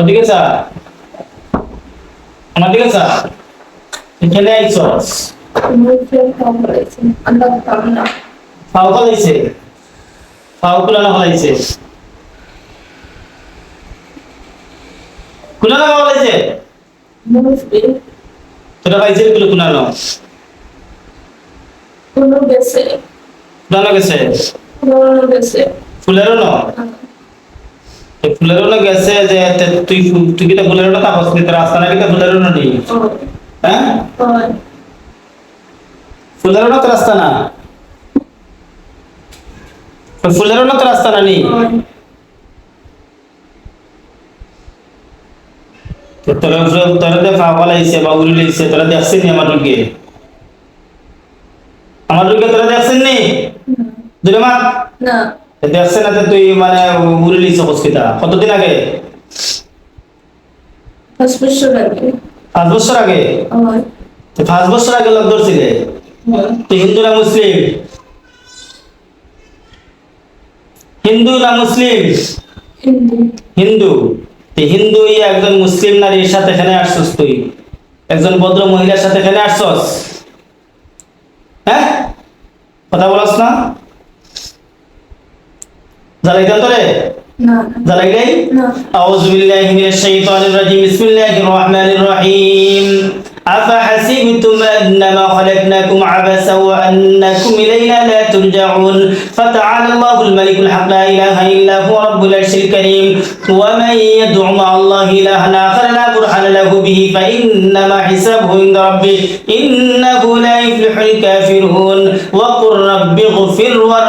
ওদিকে চা আমার দিকে চা এখানে আইসস ফাও ফলাইছে। ফাও কুলানো ফলাইছে। কুলানো ফলাইছে। তোরা পাইছে গুলো কুলানো কুলানো গেছে? ফুলেরও ন। ফুলেরও না গেছে যে তুই তুই কিটা ফুলেরও না? তাপস নিতে রাস্তা না কিটা ফুলেরও না নি হ্যাঁ। ফুলেরও না? তো রাস্তা না ফুলেরও না না? নি তোরা দে ফাওয়া লাইছে বা উড়ি লাইছে তোরা দেখছিস নি আমার রোগে আমার রোগে তোরা দেখছিস নি? মা দেখছে না তুই মানে উড়ি হসপিটাল কতদিন আগে? পাঁচ বছর আগে। পাঁচ বছর আগে? লোক ধরছিলে? তুই হিন্দু না মুসলিম? হিন্দু না মুসলিম? হিন্দু। হিন্দু। একজন মুসলিম নারীর সাথে এখানে আসছস তুই। একজন ভদ্র মহিলার সাথে এখানে আসছস। হ্যাঁ? কথা বলস না? জ্বালাইতাম তোরে জ্বালাই দেয় أعوذ بالله من الشيطان الرجيم بسم الله الرحمن الرحيم أفحسبتم أنما خلقناكم عبثا وأنكم إلينا لا ترجعون فتعالى الله الملك الحق لا إله إلا هو رب العرش الكريم ومن يدع مع الله إلها آخر لا برهان له به فإنما حسابه عند ربه إنه لا يفلح الكافرون وقل رب اغفر وارحم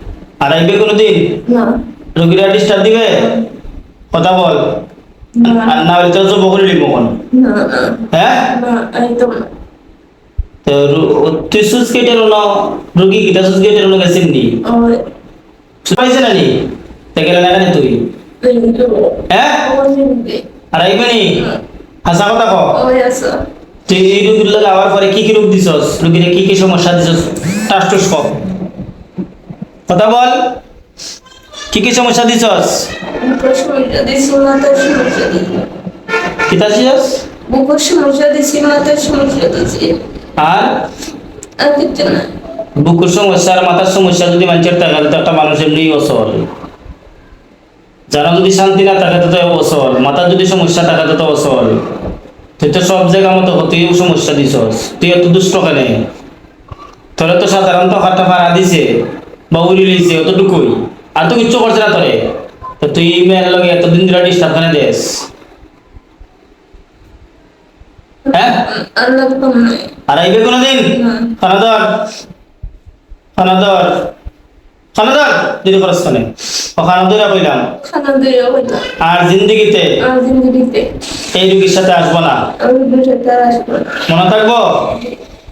আর আইবে কোনোদিন রোগীরা ডিস্টার্ব দিবে? কথা বল। আর না হলে তো জব করে নিব কোন হ্যাঁ? তো তুই সুস কেটে রোন রুগী কিটা সুস কেটে রোন গেছিস নি? পাইছে না নি? তে গেলে না কেন তুই? হ্যাঁ? আর আইবে নি? হাসা কথা ক তুই এই রুগীর লাগে আবার পরে কি কি রোগ দিছস? রুগীরে কি কি সমস্যা দিছস? টাস টুস ক কথা বল। কি কি সমস্যা দিছস? কিতা দিছস? বুকের সমস্যা দিছি মাথার সমস্যা দিছি আর? আর কিছু না। বুকুর সমস্যা আর মাথার সমস্যা যদি মানুষের থাকে তো একটা মানুষ এমনি অসল। যারা যদি শান্তি না থাকে তো অসল। মাথার যদি সমস্যা থাকে তো অসল। তুই তো সব জায়গা মতো তুইও সমস্যা দিছস। তুই এত দুষ্ট কেনে? তোরে তো সাধারণত হাতটা ভাড়া দিছে। বা উড়ি লইছে অতটুকুই। আর তো কিচ্ছু করছে না তোরে। তো তুই মেয়ের লগে এতদিন ধরে ডিস্টার্ব কেনে দেস। হ্যাঁ? আর আইবে কোনোদিন। খানাদার। খানাদার। খানাদার দিদি খরচ খানে ও খানাদারা কইলাম। আর জিন্দগিতে? এই রুগীর সাথে আসব না। মনে থাকব?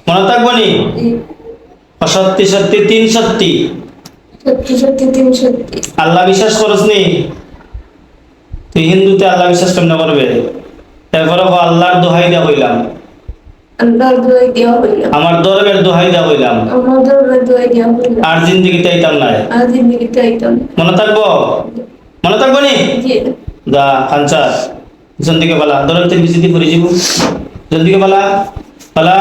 মনে থাকব নি? সত্যি সত্যি তিন সত্যি। আল্লাহ বিশ্বাস করস নি? তুই হিন্দুতে আল্লাহ বিশ্বাস কেমনে করবে? তারপরে আল্লাহর দোহাই দেওয়া হইলাম। আমার ধর্মের দোহাই দেওয়া হইলাম। আর জিন্দিগিতে আইতাম নাই। মনে থাকব? মনে থাকব নি? দা খানচার পিছন দিকে পালা। ধরেন তিন বিচিতি পরে যাব। পিছন দিকে পালা। পালা।